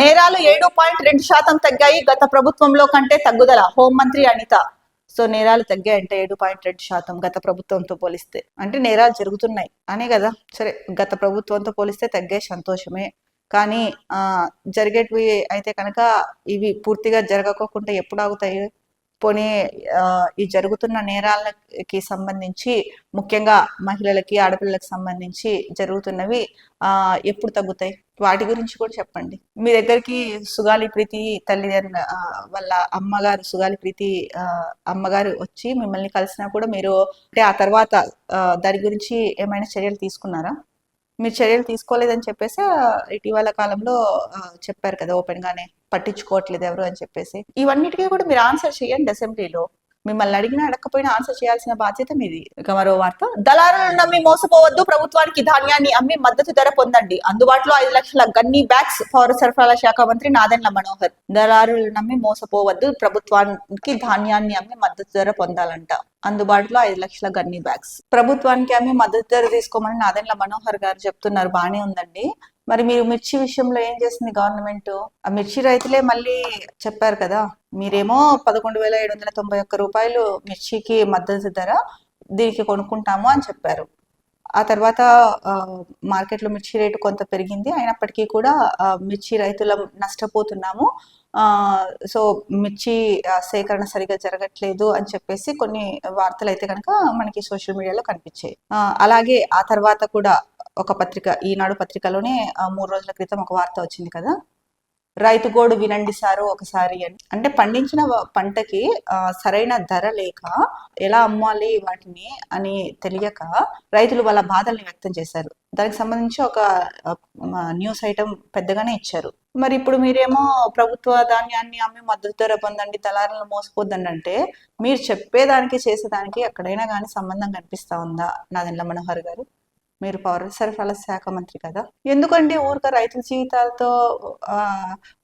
నేరాలు ఏడు పాయింట్ రెండు శాతం తగ్గాయి. గత ప్రభుత్వంలో కంటే తగ్గుదల. హోంమంత్రి అనిత. సో నేరాలు తగ్గాయంటే ఏడు పాయింట్ రెండు శాతం గత ప్రభుత్వంతో పోలిస్తే. అంటే నేరాలు జరుగుతున్నాయి. అనే కదా. సరే గత ప్రభుత్వంతో పోలిస్తే తగ్గే సంతోషమే. కానీ ఆ జరిగేటివి అయితే కనుక ఇవి పూర్తిగా జరగకోకుండా ఎప్పుడు ఆగుతాయి? పోనీ ఈ జరుగుతున్న నేరాలకి సంబంధించి ముఖ్యంగా మహిళలకి ఆడపిల్లలకి సంబంధించి జరుగుతున్నవి ఆ ఎప్పుడు తగ్గుతాయి? వాటి గురించి కూడా చెప్పండి. మీ దగ్గరికి సుగాలి ప్రీతి తల్లిదండ్రుల వాళ్ళ అమ్మగారు సుగాలి ప్రీతి అమ్మగారు వచ్చి మిమ్మల్ని కలిసినా కూడా మీరు అంటే ఆ తర్వాత దాని గురించి ఏమైనా చర్యలు తీసుకున్నారా? మీరు చర్యలు తీసుకోలేదని చెప్పేసి ఇటీవల కాలంలో ఆ, చెప్పారు కదా ఓపెన్ గానే పట్టించుకోవట్లేదు ఎవరు అని చెప్పేసి. ఇవన్నిటికీ కూడా మీరు ఆన్సర్ చేయండి అసెంబ్లీలో. మిమ్మల్ని అడిగినా అడగకపోయినా ఆన్సర్ చేయాల్సిన బాధ్యత మీది. ఇక మరో వార్త. దళారులను నమ్మి మోసపోవద్దు ప్రభుత్వానికి ధాన్యాన్ని అమ్మి మద్దతు ధర పొందండి. అందుబాటులో ఐదు లక్షల గన్ని బ్యాగ్స్ పౌర సరఫరాల శాఖ మంత్రి నాదెండ్ల మనోహర్. దళారులను నమ్మి మోసపోవద్దు ప్రభుత్వానికి ధాన్యాన్ని అమ్మి మద్దతు ధర పొందాలంట. అందుబాటులో ఐదు లక్షల గన్ని బ్యాగ్స్ ప్రభుత్వానికి అమ్మి మద్దతు ధర తీసుకోమని నాదెండ్ల మనోహర్ గారు చెప్తున్నారు. బానే ఉందండి. మరి మీరు మిర్చి విషయంలో ఏం చేసింది గవర్నమెంట్? ఆ మిర్చి రైతులే మళ్ళీ చెప్పారు కదా మీరేమో పదకొండు వేల ఏడు వందల తొంభై ఒక్క రూపాయలు మిర్చికి మద్దతు ధర దీనికి కొనుక్కుంటాము అని చెప్పారు. ఆ తర్వాత మార్కెట్లో మిర్చి రేటు కొంత పెరిగింది అయినప్పటికీ కూడా మిర్చి రైతులం నష్టపోతున్నాము. సో మిర్చి సేకరణ సరిగా జరగట్లేదు అని చెప్పేసి కొన్ని వార్తలు అయితే కనుక మనకి సోషల్ మీడియాలో కనిపించాయి. అలాగే ఆ తర్వాత కూడా ఒక పత్రిక ఈనాడు పత్రికలోనే మూడు రోజుల క్రితం ఒక వార్త వచ్చింది కదా? రైతు గోడు వినండి సారు ఒకసారి అని. అంటే పండించిన పంటకి సరైన ధర లేక ఎలా అమ్మాలి వాటిని అని తెలియక రైతులు వాళ్ళ బాధల్ని వ్యక్తం చేశారు. దానికి సంబంధించి ఒక న్యూస్ ఐటమ్ పెద్దగానే ఇచ్చారు. మరి ఇప్పుడు మీరేమో ప్రభుత్వ ధాన్యాన్ని అమ్మి మద్దతు ధర పొందండి దళారులను మోసపోద్దండి అంటే మీరు చెప్పేదానికి చేసేదానికి ఎక్కడైనా కానీ సంబంధం కనిపిస్తా ఉందా నాదెండ్ల మనోహర్ గారు? మీరు పౌర సరఫరాల శాఖ మంత్రి కదా. ఎందుకండి ఊరిక రైతుల జీవితాలతో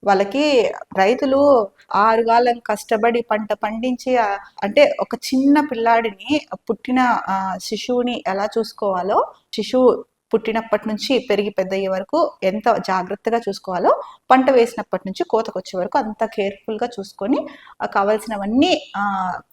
వాళ్ళకి రైతులు ఆరుగాలం కష్టపడి పంట పండించి అంటే ఒక చిన్న పిల్లాడిని పుట్టిన శిశువుని ఎలా చూసుకోవాలో శిశువు పుట్టినప్పటి నుంచి పెరిగి పెద్ద అయ్యే వరకు ఎంత జాగ్రత్తగా చూసుకోవాలో పంట వేసినప్పటి నుంచి కోతకు వచ్చే వరకు అంత కేర్ఫుల్గా చూసుకొని కావాల్సినవన్నీ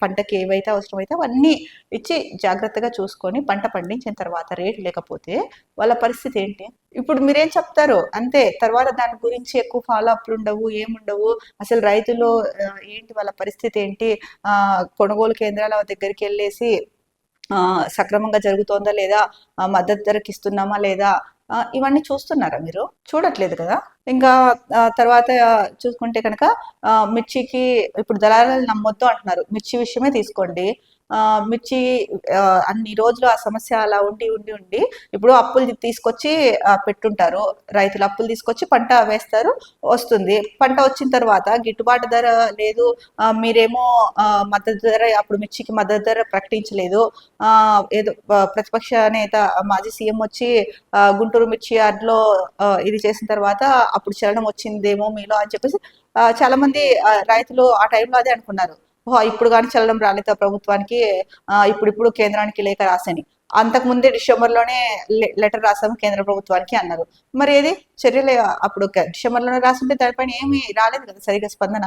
పంటకి ఏవైతే అవసరమైతే అవన్నీ ఇచ్చి జాగ్రత్తగా చూసుకొని పంట పండించిన తర్వాత రేటు లేకపోతే వాళ్ళ పరిస్థితి ఏంటి? ఇప్పుడు మీరేం చెప్తారు? అంతే తర్వాత దాని గురించి ఎక్కువ ఫాలో అప్లు ఉండవు ఏముండవు? అసలు రైతులు ఏంటి వాళ్ళ పరిస్థితి ఏంటి? కొనుగోలు కేంద్రాల దగ్గరికి వెళ్ళేసి సక్రమంగా జరుగుతోందా లేదా మద్దతు ధరకి ఇస్తున్నామా లేదా ఇవన్నీ చూస్తున్నారా మీరు? చూడట్లేదు కదా? ఇంకా తర్వాత చూసుకుంటే కనుక ఆ, మిర్చికి ఇప్పుడు దళారాలు నమ్మొద్దు అంటున్నారు. మిర్చి విషయమే తీసుకోండి. మిర్చి అన్ని రోజులు ఆ సమస్య అలా ఉండి ఉండి ఉండి ఇప్పుడు అప్పులు తీసుకొచ్చి పెట్టుంటారు. రైతులు అప్పులు తీసుకొచ్చి పంట వేస్తారు వస్తుంది. పంట వచ్చిన తర్వాత గిట్టుబాటు ధర లేదు మీరేమో ఆ, మద్దతు ధర అప్పుడు మిర్చికి మద్దతు ధర ప్రకటించలేదు. ఆ, ఏదో ప్రతిపక్ష నేత మాజీ సీఎం వచ్చి గుంటూరు మిర్చి యార్డ్లో ఇది చేసిన తర్వాత అప్పుడు చలనం వచ్చిందేమో మీలో అని చెప్పేసి చాలా మంది రైతులు ఆ టైంలో అదే అనుకున్నారు. ఇప్పుడు కానీ చల్లడం రాలేదు ప్రభుత్వానికి ఇప్పుడు ఇప్పుడు కేంద్రానికి లేఖ రాసని. అంతకు డిసెంబర్లోనే డిసెంబర్లోనే లెటర్ రాసాము కేంద్ర ప్రభుత్వానికి అన్నారు. మరి ఏది? చర్యలు అప్పుడు డిసెంబర్లోనే డిసెంబర్లోనే రాసుంటే దానిపైన ఏమీ రాలేదు కదా సరిగ్గా స్పందన.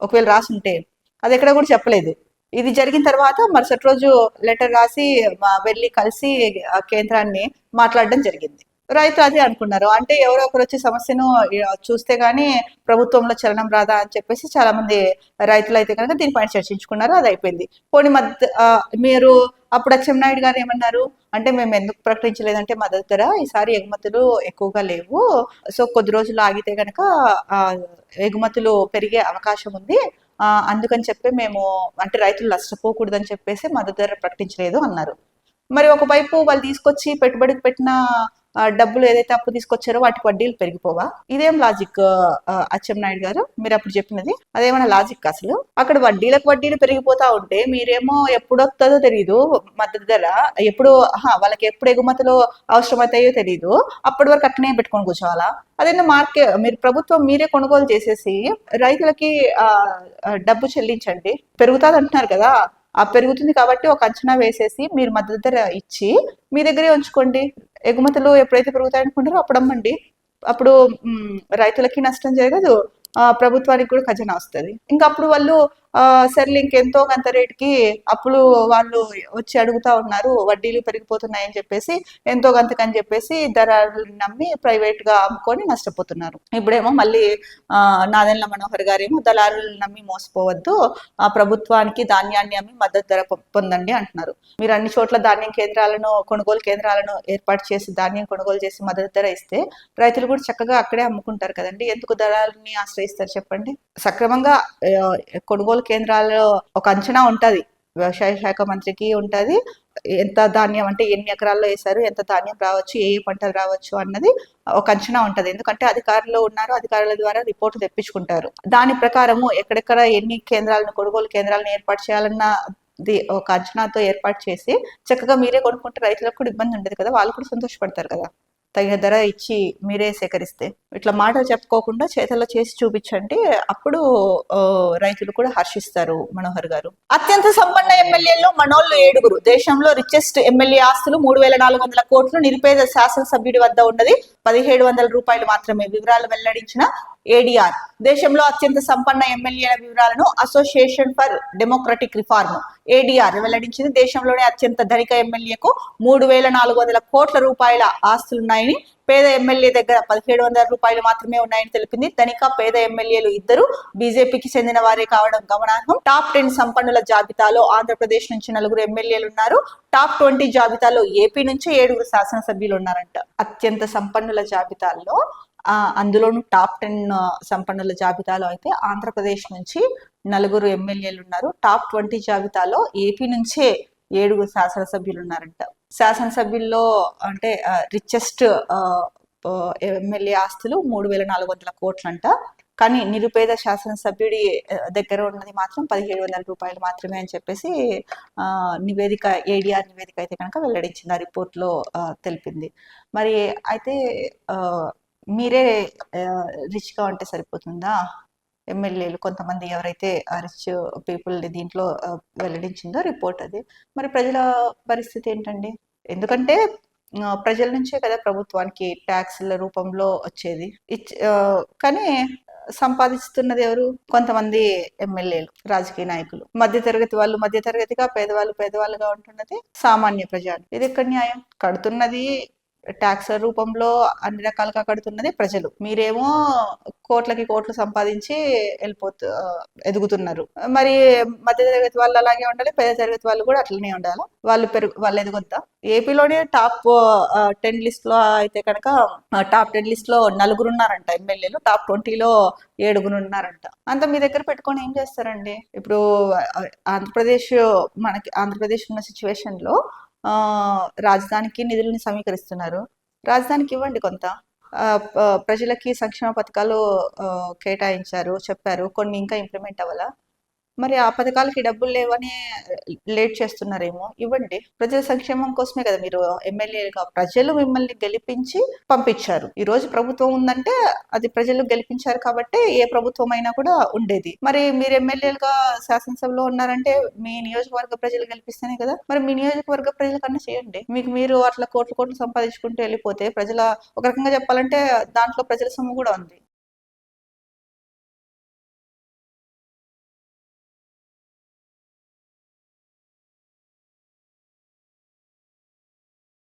ఒకవేళ రాసుంటే అది ఎక్కడ కూడా చెప్పలేదు. ఇది జరిగిన తర్వాత మరుసటి రోజు లెటర్ రాసి వెళ్ళి కలిసి కేంద్రాన్ని మాట్లాడడం జరిగింది. రైతు అదే అనుకున్నారు. అంటే ఎవరో ఒకరు వచ్చి సమస్యను చూస్తే గానీ ప్రభుత్వంలో చలనం రాదా అని చెప్పేసి చాలా మంది రైతులు అయితే కనుక దీనిపైన చర్చించుకున్నారు. అది అయిపోయింది. పోనీ మధ్య మీరు అప్పుడు అచ్చెన్నాయుడు గారు ఏమన్నారు? అంటే మేము ఎందుకు ప్రకటించలేదంటే మద్దతు ధర ఈసారి ఎగుమతులు ఎక్కువగా లేవు. సో కొద్ది రోజులు ఆగితే గనక ఎగుమతులు పెరిగే అవకాశం ఉంది. అందుకని చెప్పి మేము అంటే రైతులు నష్టపోకూడదని చెప్పేసి మద్దతు ధర ప్రకటించలేదు అన్నారు. మరి ఒకవైపు వాళ్ళు తీసుకొచ్చి పెట్టుబడికి పెట్టిన డబ్బులు ఏదైతే అప్పు తీసుకొచ్చారో వాటికి వడ్డీలు పెరిగిపోవా? ఇదేం లాజిక్ అచ్చెన్నాయుడు గారు? మీరు అప్పుడు చెప్పినది? అదేమైనా లాజిక్ అసలు? అక్కడ వడ్డీలకు వడ్డీలు పెరిగిపోతా ఉంటే మీరేమో ఎప్పుడు వస్తుందో తెలియదు మద్దతు ధర ఎప్పుడు వాళ్ళకి ఎప్పుడు ఎగుమతులు అవసరమవుతాయో తెలియదు అప్పటి వరకు అట్లనే పెట్టుకొని కూర్చోవాలా? అదేనా మార్కెట్ మీరు ప్రభుత్వం మీరే కొనుగోలు చేసేసి రైతులకి ఆ డబ్బు చెల్లించండి. పెరుగుతుంది అంటున్నారు కదా. పెరుగుతుంది కాబట్టి ఒక అంచనా వేసేసి మీరు మద్దతు ధర ఇచ్చి మీ దగ్గరే ఉంచుకోండి. ఎగుమతులు ఎప్పుడైతే పెరుగుతాయనుకుంటారో అప్పుడు అమ్మండి. అప్పుడు రైతులకి నష్టం జరగదు. ఆ, ప్రభుత్వానికి కూడా ఖజానా వస్తుంది. ఇంకా అప్పుడు వాళ్ళు సర్లే ఇంకెంతో కొంత రేటుకి అప్పులు వాళ్ళు వచ్చి అడుగుతా ఉన్నారు వడ్డీలు పెరిగిపోతున్నాయని చెప్పేసి ఎంతో కొంతకని చెప్పేసి ధరలు నమ్మి ప్రైవేట్గా అమ్ముకొని నష్టపోతున్నారు. ఇప్పుడేమో మళ్ళీ ఆ, నాదెండ్ల మనోహర్ గారేమో దళారులు నమ్మి మోసపోవద్దు ఆ ప్రభుత్వానికి ధాన్యాన్ని అమ్మి మద్దతు ధర పొందండి అంటున్నారు. మీరు అన్ని చోట్ల ధాన్యం కేంద్రాలను కొనుగోలు కేంద్రాలను ఏర్పాటు చేసి ధాన్యం కొనుగోలు చేసి మద్దతు ధర ఇస్తే రైతులు కూడా చక్కగా అక్కడే అమ్ముకుంటారు కదండి. ఎందుకు దళాలని ఆశ్రయిస్తారు చెప్పండి? సక్రమంగా కొనుగోలు కేంద్రాల్లో ఒక అంచనా ఉంటది. వ్యవసాయ శాఖ మంత్రికి ఉంటది. ఎంత ధాన్యం అంటే ఎన్ని ఎకరాల్లో వేశారు ఎంత ధాన్యం రావచ్చు ఏ ఏ పంటలు రావచ్చు అన్నది ఒక అంచనా ఉంటది. ఎందుకంటే అధికారులు ఉన్నారు అధికారుల ద్వారా రిపోర్టు తెప్పించుకుంటారు. దాని ప్రకారము ఎక్కడెక్కడ ఎన్ని కేంద్రాలను కొనుగోలు కేంద్రాలను ఏర్పాటు చేయాలన్న ఒక అంచనాతో ఏర్పాటు చేసి చక్కగా మీరే కొనుక్కుంటే రైతులకు కూడా ఇబ్బంది ఉండదు కదా వాళ్ళు కూడా సంతోషపడతారు కదా. తగిన ధర ఇచ్చి మీరే సేకరిస్తే. ఇట్లా మాటలు చెప్పుకోకుండా చేతల్లో చేసి చూపించండి అప్పుడు ఆ, రైతులు కూడా హర్షిస్తారు మనోహర్ గారు. అత్యంత సంపన్న ఎమ్మెల్యేల్లో మనోళ్ళు ఏడుగురు. దేశంలో రిచెస్ట్ ఎమ్మెల్యే ఆస్తులు మూడు వేల నాలుగు వందల కోట్లు. నిరుపేద శాసనసభ్యుడి వద్ద ఉన్నది పదిహేడు వందల రూపాయలు మాత్రమే. వివరాలు వెల్లడించిన ఏడీఆర్ దేశంలో అత్యంత సంపన్న ఎమ్మెల్యేల వివరాలను Association for Democratic Reform ADR వెల్లడించింది. దేశంలోనే అత్యంత ధనిక ఎమ్మెల్యేకు మూడు వేల నాలుగు వందల కోట్ల రూపాయల ఆస్తులున్నాయని పేద ఎమ్మెల్యే దగ్గర పదిహేడు వందల రూపాయలు మాత్రమే ఉన్నాయని తెలిపింది. ధనిక పేద ఎమ్మెల్యేలు ఇద్దరు బీజేపీకి చెందిన వారే కావడం గమనార్హం. టాప్ టెన్ సంపన్నుల జాబితాలో ఆంధ్రప్రదేశ్ నుంచి నలుగురు ఎమ్మెల్యేలు ఉన్నారు. టాప్ ట్వంటీ జాబితాలో ఏపీ నుంచి ఏడుగురు శాసనసభ్యులు ఉన్నారంట. అత్యంత సంపన్నుల జాబితాల్లో ఆ, అందులోను టాప్ టెన్ సంపన్నుల జాబితాలో అయితే ఆంధ్రప్రదేశ్ నుంచి నలుగురు ఎమ్మెల్యేలు ఉన్నారు. టాప్ ట్వంటీ జాబితాలో ఏపీ నుంచే ఏడుగురు శాసనసభ్యులు ఉన్నారంట. శాసనసభ్యుల్లో అంటే రిచెస్ట్ ఎమ్మెల్యే ఆస్తులు మూడు వేల నాలుగు వందల కోట్లంట. కానీ నిరుపేద శాసనసభ్యుడి దగ్గర ఉన్నది మాత్రం పదిహేడు వందల రూపాయలు మాత్రమే అని చెప్పేసి నివేదిక ఏడిఆర్ నివేదిక అయితే కనుక వెల్లడించింది. ఆ రిపోర్ట్లో తెలిపింది. మరి అయితే మీరే రిచ్గా ఉంటే సరిపోతుందా? ఎమ్మెల్యేలు కొంతమంది ఎవరైతే రిచ్ పీపుల్ దీంట్లో వెల్లడించిందో రిపోర్ట్ అది. మరి ప్రజల పరిస్థితి ఏంటండి? ఎందుకంటే ప్రజల నుంచే కదా ప్రభుత్వానికి ట్యాక్స్ల రూపంలో వచ్చేది. కానీ సంపాదిస్తున్నది ఎవరు? కొంతమంది ఎమ్మెల్యేలు రాజకీయ నాయకులు. మధ్య తరగతి వాళ్ళు మధ్యతరగతిగా పేదవాళ్ళు పేదవాళ్ళుగా ఉంటున్నది సామాన్య ప్రజలు. ఇది ఎక్కడ న్యాయం? కడుతున్నది ట్యాక్స్ రూపంలో అన్ని రకాలుగా కడుతున్నది ప్రజలు. మీరేమో కోట్లకి కోట్లు సంపాదించి వెళ్ళిపోతూ ఎదుగుతున్నారు. మరి మధ్య తరగతి వాళ్ళు అలాగే ఉండాలి పేద తరగతి వాళ్ళు కూడా అట్లనే ఉండాలి? వాళ్ళు పెరుగు వాళ్ళు ఎదగొద్దా? ఏపీలోనే టాప్ టెన్ లిస్ట్లో అయితే కనుక టాప్ టెన్ లిస్ట్లో నలుగురు ఉన్నారంట ఎమ్మెల్యేలు. టాప్ ట్వంటీలో ఏడుగురు ఉన్నారంట. అంత మీ దగ్గర పెట్టుకొని ఏం చేస్తారండి? ఇప్పుడు ఆంధ్రప్రదేశ్ మనకి ఆంధ్రప్రదేశ్ ఉన్న సిచ్యువేషన్లో రాజధానికి నిధులను సమీకరిస్తున్నారు. రాజధానికి ఇవ్వండి కొంత. ఆ, ప్రజలకి సంక్షేమ పథకాలు ఆ, కేటాయించారు చెప్పారు. కొన్ని ఇంకా ఇంప్లిమెంట్ అవ్వాలా? మరి ఆ పథకాలకి డబ్బులు లేవని లేట్ చేస్తున్నారేమో. ఇవ్వండి. ప్రజల సంక్షేమం కోసమే కదా మీరు ఎమ్మెల్యేగా ప్రజలు మిమ్మల్ని గెలిపించి పంపించారు. ఈ రోజు ప్రభుత్వం ఉందంటే అది ప్రజలు గెలిపించారు కాబట్టి ఏ ప్రభుత్వం అయినా కూడా ఉండేది. మరి మీరు ఎమ్మెల్యేలుగా శాసనసభలో ఉన్నారంటే మీ నియోజకవర్గ ప్రజలు గెలిపిస్తేనే కదా. మరి మీ నియోజకవర్గ ప్రజల కన్నా చేయండి. మీకు మీరు అట్లా కోట్లు కోట్లు సంపాదించుకుంటూ వెళ్ళిపోతే ప్రజల ఒక రకంగా చెప్పాలంటే దాంట్లో ప్రజల సొమ్ము కూడా ఉంది.